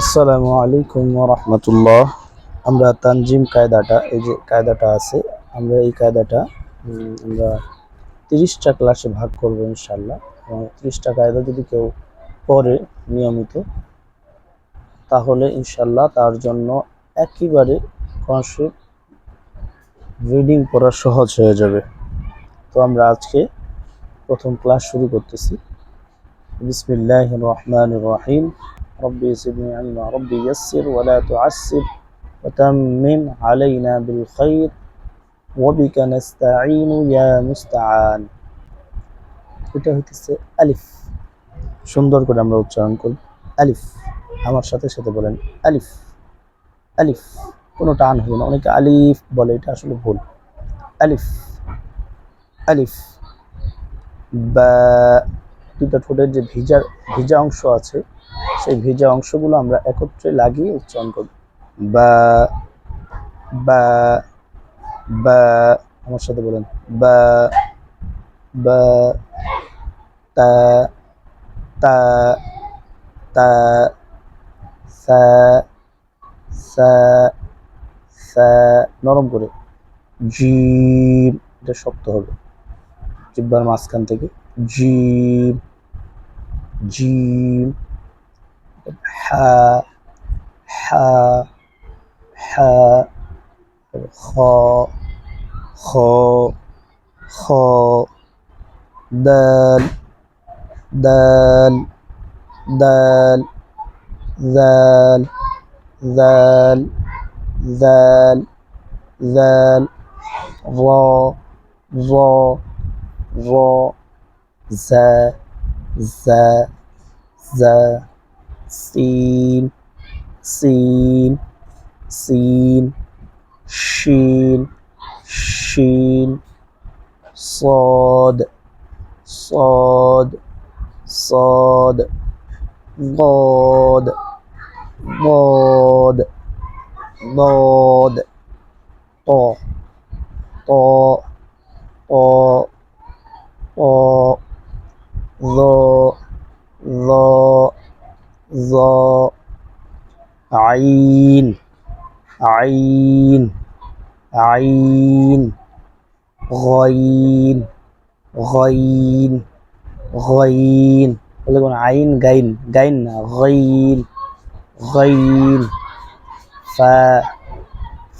আসসালামু আলাইকুম রহমতুল্লাহ। আমরা তানজিম কায়দাটা, এই যে কায়দাটা আছে, আমরা এই কায়দাটা আমরা তিরিশটা ক্লাসে ভাগ করব ইনশাল্লাহ এবং তিরিশটা কায়দা যদি কেউ পড়ে নিয়মিত, তাহলে ইনশাল্লাহ তার জন্য একেবারে কনসেপ্ট রিডিং পড়া সহজ হয়ে যাবে। তো আমরা আজকে প্রথম ক্লাস শুরু করতেছি। বিসমিল্লাহ রহমান রহিম। ربي زدني علما ربي يسر ولا تعسر وتمم علينا بالخير وبك نستعين يا مستعان এটা হইতেছে আলিফ সুন্দর করে আমরা উচ্চারণ করি আলিফ আমার সাথে সাথে বলেন আলিফ আলিফ কোনো টান হবে না অনেকে আলিফ বলে এটা আসলে ভুল আলিফ আলিফ বা দুটা ঠোঁটের যে ভিজার ভিজা অংশ আছে সেই ভেজা অংশগুলো আমরা একত্রে লাগিয়ে উচ্চারণ করব। বা বা বা, আমার সাথে বলেন। বা বা, তা তা তা, সা সা সা, নরম করে জিম, এটা শক্ত হবে। জিব্বার মাঝখান থেকে জিম জিম ح ح ح خ خ خ دال دال دال ذال ذال ذال ذال ظا ظا را ز ز ز سين سين سين شين شين صاد صاد صاد ضاد ضاد ضاد طا طا طا طا ظا ظا ظا عين عين عين غين غين غين বলে عين গাইন গাইন না غين غين فا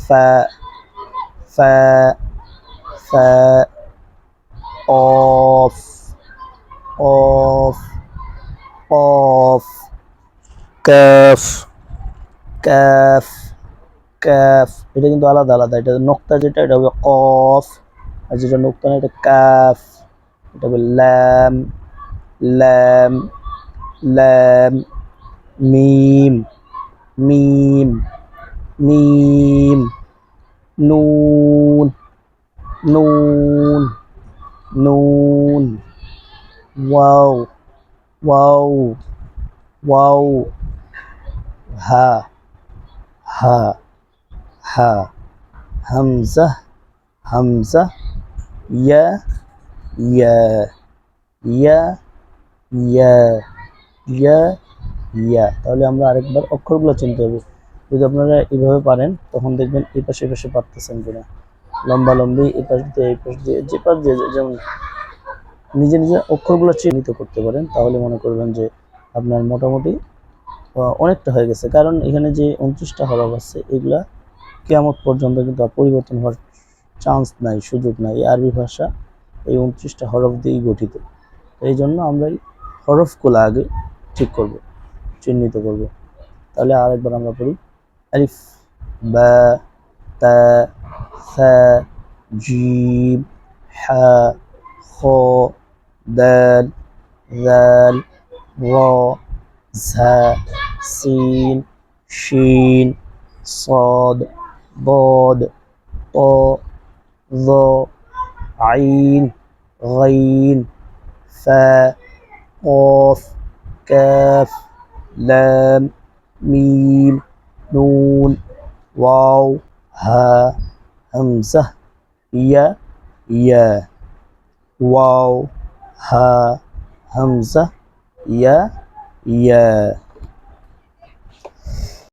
فا فا فا قاف قاف قاف কাফ কাফ কাফ। এটা কিন্তু আলাদা আলাদা। এটা নোক্তা যেটা, এটা হবে কফ। আর যেটা নোক্তা এটা কাফ। এটা হবে ল্যাম ল্যাম ল্যাম মিম মিম মিম, নুন নুন নুন। ওয়াও ওয়াও ওয়াও। হা হা হা, হামজা হামজা, ইয়া ইয়া ইয়া ইয়া ইয়া ইয়া। তাহলে আমরা আরেকবার অক্ষরগুলো চিনতে হবে। যদি আপনারা এইভাবে পারেন, তখন দেখবেন এই পাশে পাশে পারতেছেন কিনা। লম্বা লম্বি, এই পাশ দিয়ে, এই পাশ দিয়ে, যে পাশ দিয়ে, যেমন নিজে নিজে অক্ষরগুলো চিহ্নিত করতে পারেন, তাহলে মনে করবেন যে আপনার মোটামুটি অনেকটা হয়ে গেছে। কারণ এখানে যে উনত্রিশটা হরফ আছে, এগুলা কেয়ামত পর্যন্ত কিন্তু পরিবর্তন হওয়ার চান্স নাই, সুযোগ নাই। আরবি ভাষা এই উনত্রিশটা হরফ দিয়েই গঠিত। এই জন্য আমরা এই হরফগুলো আগে ঠিক করব, চিহ্নিত করব। তাহলে আরেকবার আমরা পড়ি। আলিফ, বা, তা, সা জিম হা, খ, দাল দাল র زا سين شين صاد ضاد طاء ظا عين غين فاء قاف كاف لام ميم نون واو ها همزة يا يا واو ها همزة يا Yeah.